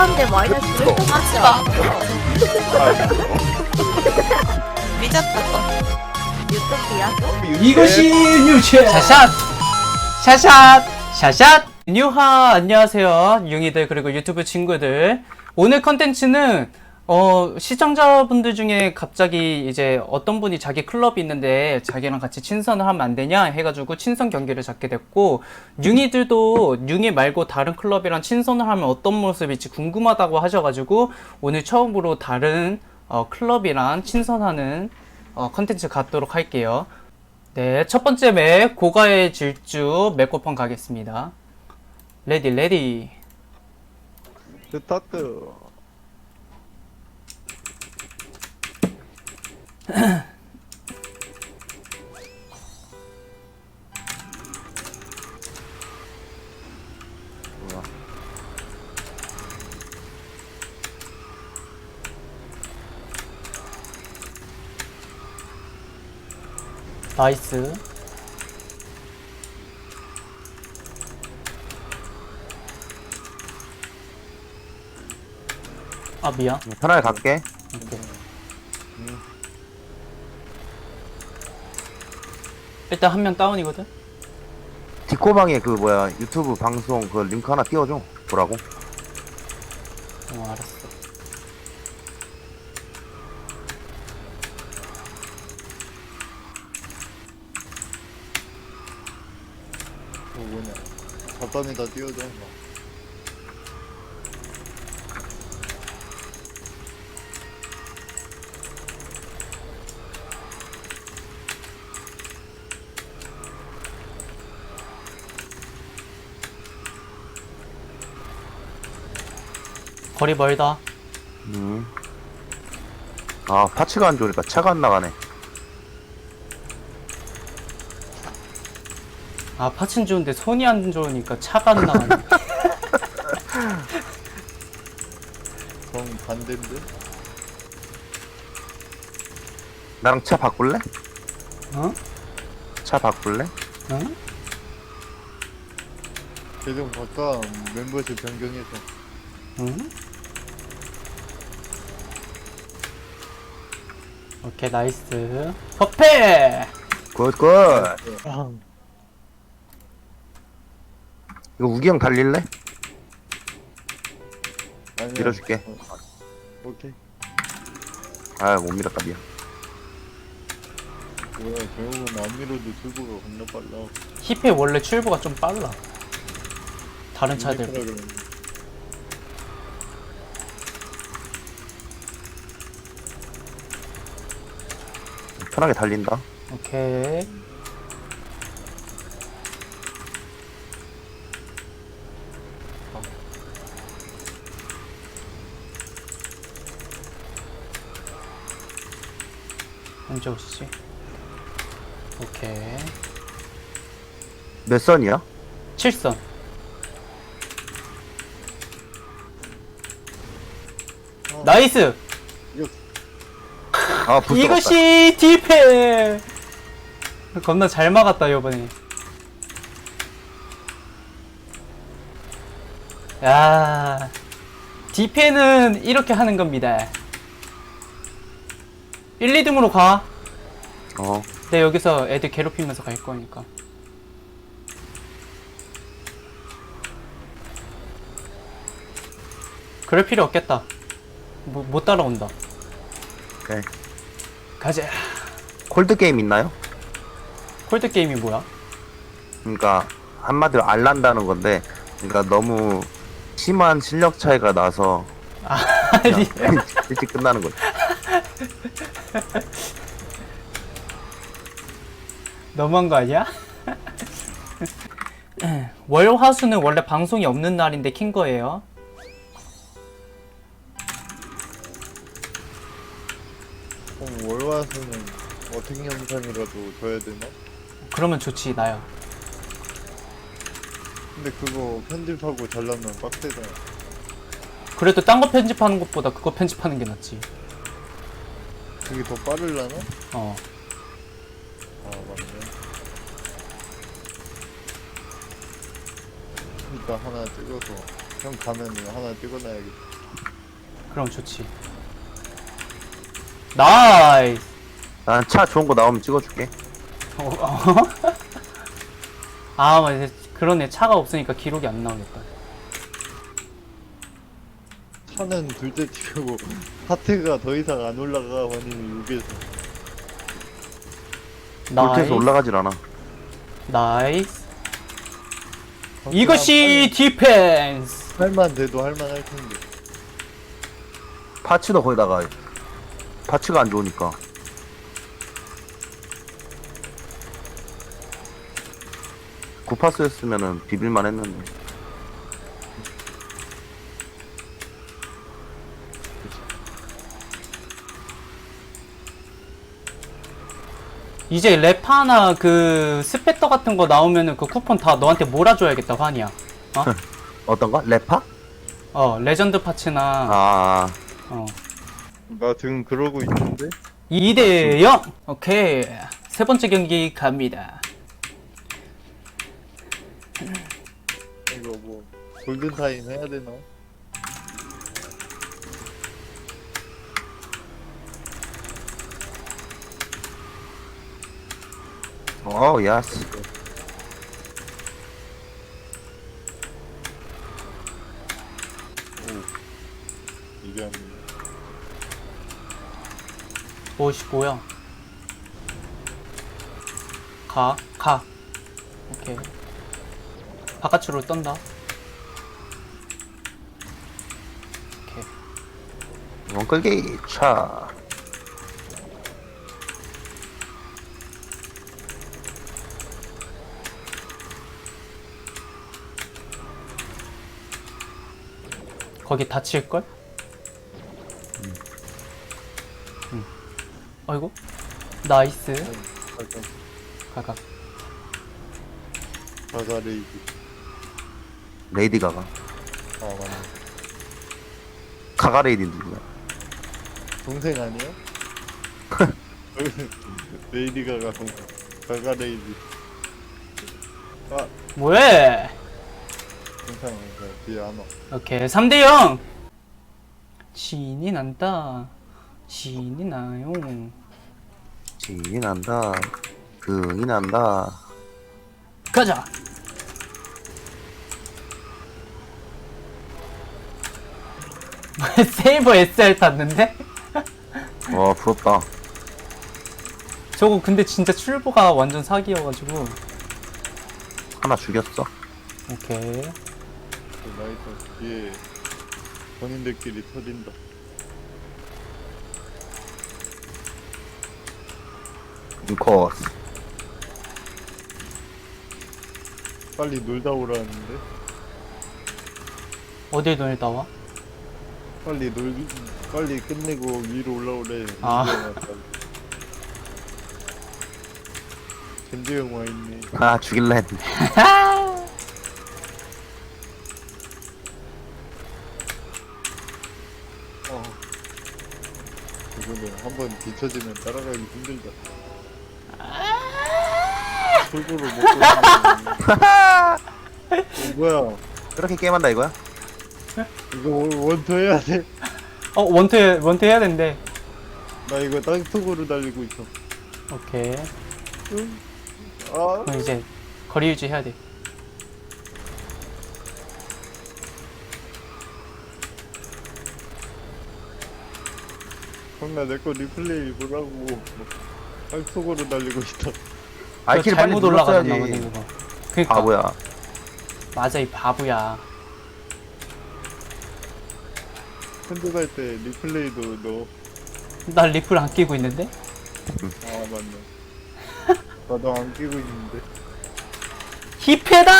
하는데 마이너스 1점 하지 않아. 삐졌다. 유토피아? 이것이 뉴체 샤샷 샤샷 샤샷 뉴하 안녕하세요. 융이들 그리고 유튜브 친구들. 오늘 컨텐츠는 어 시청자분들 중에 갑자기 이제 어떤 분이 자기 클럽이 있는데 자기랑 같이 친선을 하면 안 되냐 해가지고 친선 경기를 잡게 됐고 융이들도 융이 말고 다른 클럽이랑 친선을 하면 어떤 모습일지 궁금하다고 하셔가지고 오늘 처음으로 다른 어, 클럽이랑 친선하는 어, 컨텐츠 갖도록 할게요. 네, 첫 번째 맵 고가의 질주 맵고판 가겠습니다. 레디 레디. 스타트 나이스. 아 미안. 편하게 갈게. 오케이. 일단 한 명 다운이거든. 디코방에 그 뭐야 유튜브 방송 그 링크 하나 띄워줘. 보라고. 어 알았어. 그 뭐냐 잡담에다 띄워줘 거리 멀다. 음. 아 파츠가 안 좋으니까 차가 안 나가네. 아 파츠는 좋은데 손이 안 좋으니까 차가 안 나가네. 정 반대인데? 나랑 차 바꿀래? 어? 차 바꿀래? 어? 계정 바꿔 멤버십 변경해서 응? 오케이 나이스 퍼페 굿굿. 이거 우기 형 달릴래? 아니야 밀어줄게. 어, 오케이 아 못 밀었다 미안. 뭐야 결국은 안 밀어도 turbo가 겁나 빨라 힙의 원래 출보가 좀 빨라 다른 차들 그러는데. 편하게 달린다. 오케이 언제 오시지? 오케이 몇 선이야? 7선 나이스! 아 이것이 딜패! 겁나 잘 막았다 이번에 야 딜패는 이렇게 하는 겁니다 1, 2등으로 가. 어. 내 여기서 애들 괴롭히면서 갈 거니까. 그럴 필요 없겠다. 뭐, 못 따라온다. 오케이. 가자. 콜드 게임 있나요? 콜드 게임이 뭐야? 그러니까 한마디로 알란다는 건데, 그러니까 너무 심한 실력 차이가 나서 아니, 그냥 일찍 끝나는 거지. 너무한 거 아니야? 월화수는 원래 방송이 없는 날인데 킨 거예요. 어떻게 영상이라도 줘야 되나? 그러면 좋지, 나야. 근데 그거 편집하고 잘라면 빡세잖아 그래도 딴 거 편집하는 것보다 그거 편집하는 게 낫지. 그게 더 빠르려나? 어. 아 맞네 그니까 하나 찍어서 형 가면은 하나 찍어놔야겠다 그럼 좋지. 나이스. 난 차 좋은 거 나오면 찍어줄게. 어, 어? 아, 맞아. 그러네. 차가 없으니까 기록이 안 나오겠다. 차는 둘째 팀이고 하트가 더 이상 안 올라가 원인이 여기에서 나이스. 올라가질 않아. 나이스. 이것이 디펜스. 할만 돼도 할만 할 텐데 파츠도 거기다가 파츠가 안 좋으니까. 구파스였으면은 비빌만 했는데. 이제 레파나 그 스페터 같은 거 나오면은 그 쿠폰 다 너한테 몰아줘야겠다, 환이야. 어? 어떤 거? 레파? 어, 레전드 파츠나, 아, 어. 나 지금 그러고 있는데 2대 0! 오케이. 세 번째 경기 갑니다. 이거 뭐 골든타임 해야 되나? 어, 야스. 이게 한 무엇이 뭐야? 가, 가. 오케이. 바깥으로 떤다. 오케이. 원끌기 차. 거기 다칠걸? 응. 어이구. 나이스. 잠깐 가가. 가가 레이드 레이디 가가. 아 맞네 가가 레이디 누구야? 동생 아니야? 레이디 가가 동생 가가 레이드 아 뭐해? 괜찮아 괜찮아 뒤에 안 와 오케이. 3대 0! 신이 난다. 신이 나요. 진이 난다. 그이 난다. 가자! 세이버 SR 탔는데? 와, 부럽다. 저거 근데 진짜 출보가 완전 사기여가지고 하나 죽였어. 오케이 그 나이트 뒤에 본인들끼리 터진다 인코스. 빨리 놀다 오라는데 어딜 눈을 따와? 빨리 놀 빨리 끝내고 위로 올라오래 아. 겐지 형 와있네 아, 죽일라 했네. 어. 이거는 한번 뒤처지면 따라가기 힘들다. 골고루 먹고 있는 어, 뭐야? 그렇게 게임한다 이거야? 이거 원- 원투 해야 돼? 어 원태 원태 해야 된대 나 이거 땅속으로 달리고 있어. 오케이 응? 아, 그럼 이제 거리 유지 해야 돼 형나 내 거 리플레이 보라고. 땅속으로 달리고 있다. 저 알키를 빨리 잘못 올라가잖아 눌렀어야지. 나머지 그거 그니까 바보야. 맞아 이 바보야 핸드 갈때 리플레이도 넣어. 나 리플 안 끼고 있는데? 아 맞네. 나도 안 끼고 있는데. 힙해다!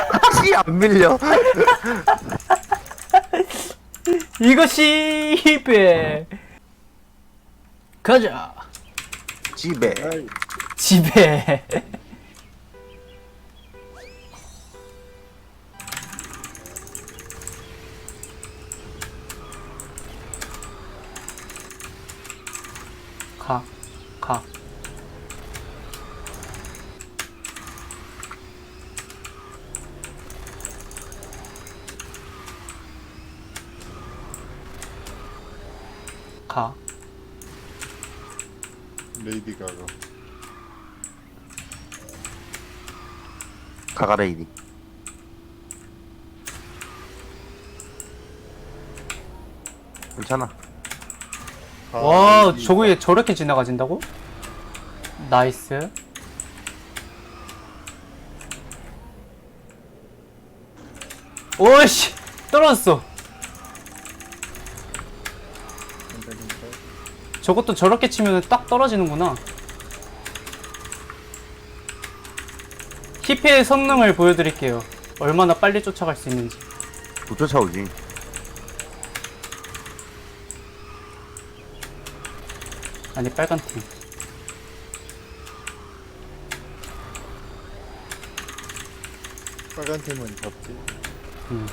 씨, 안 밀려. 이것이 힙해 가자 집에. 아이, 집에 가. 가. 레이디 가가. 가가레이디. 괜찮아. 가, 와, 저게 저렇게 지나가진다고? 나이스. 오씨! 떨어졌어. 저것도 저렇게 치면 딱 떨어지는구나. 히페의 성능을 보여드릴게요. 얼마나 빨리 쫓아갈 수 있는지. 못 쫓아오지. 아니, 빨간 팀. 빨간 팀은 잡지. 음.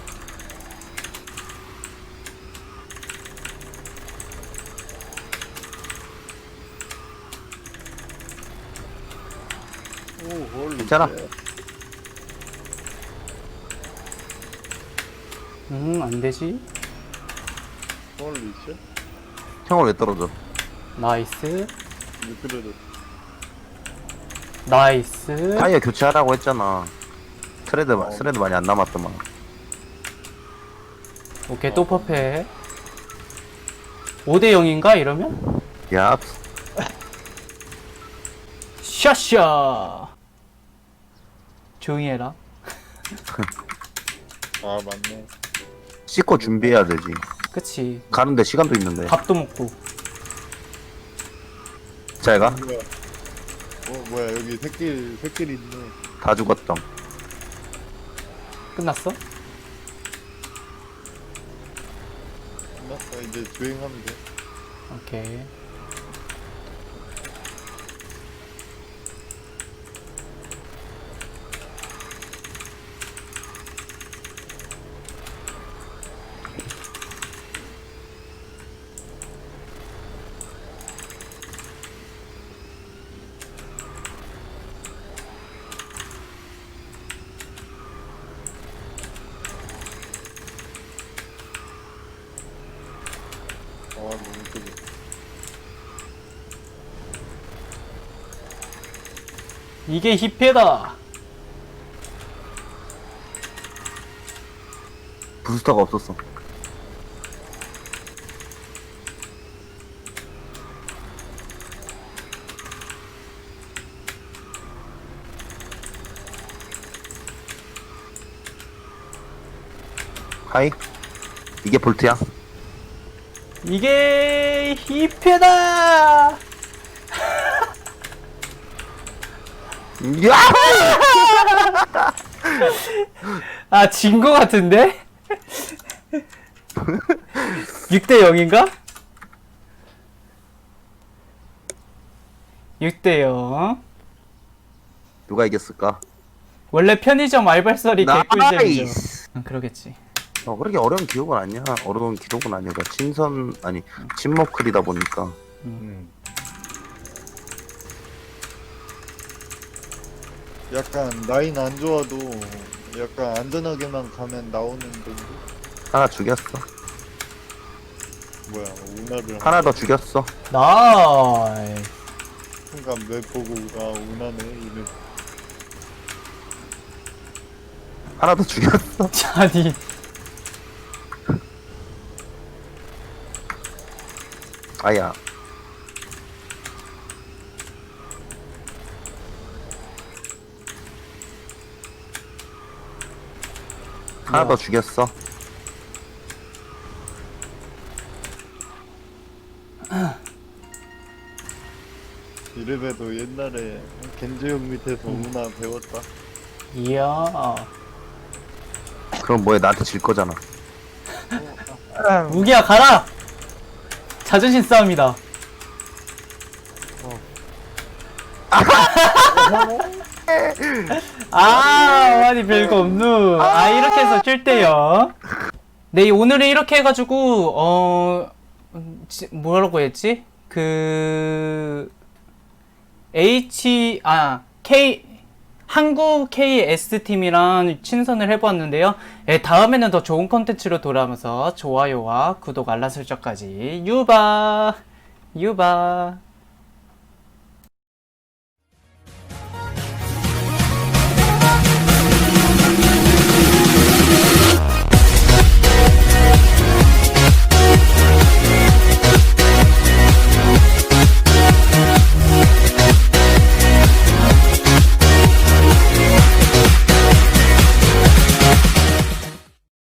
오, 홀리. 괜찮아. 쉣. 음, 안 되지. 홀리 쉣. 형을 왜 떨어져? 나이스. 나이스. 타이어 교체하라고 했잖아. 트레드, 마- 트레드 많이 안 남았더만. 오케이, 또 퍼펙. 5대 0인가? 이러면? 야, 샤샤! 조용히 해라. 아, 맞네. 씻고 준비해야 되지. 그치. 가는데 시간도 있는데. 밥도 먹고. 잘 가. 뭐야. 어, 뭐야, 여기 새길, 새길 있네. 다 죽었정. 끝났어? 끝났어. 이제 주행하면 돼. 오케이. 아, 너무 크게. 이게 힙해다. 부스터가 없었어. 하이. 이게 볼트야? 이게 힙해다. 야! 아, 진 거 같은데? 6대 0인가? 6대 0. 누가 이겼을까? 원래 편의점 알발설이 개꿀잼이죠. 나이스! 응, 그러겠지. 어, 그렇게 어려운 기록은 아니야. 어려운 기록은 아니야. 친선, 아니, 친목클이다 보니까. 음. 약간 라인 안 좋아도 약간 안전하게만 가면 나오는 정도? 하나 죽였어. 뭐야 운하를 하나 더 죽였어. 나이스. 순간 맵 보고 아 운하네 이는 하나 더 죽였어. 아니, 아야. 하나 더 죽였어. 이래봬도 옛날에 겐지 형 밑에서 운하 배웠다 이야. 그럼 뭐해 나한테 질 거잖아. 무기야, 가라! 자존심 싸움이다. 아, 아니, 별거 없누. 아, 이렇게 해서 7대0. 네, 오늘은 이렇게 해가지고, 어, 음, 지- 뭐라고 했지? 그, H, 아, K, 한국 KS팀이랑 친선을 해보았는데요. 예, 다음에는 더 좋은 컨텐츠로 돌아오면서 좋아요와 구독 알람 설정까지 유바 유바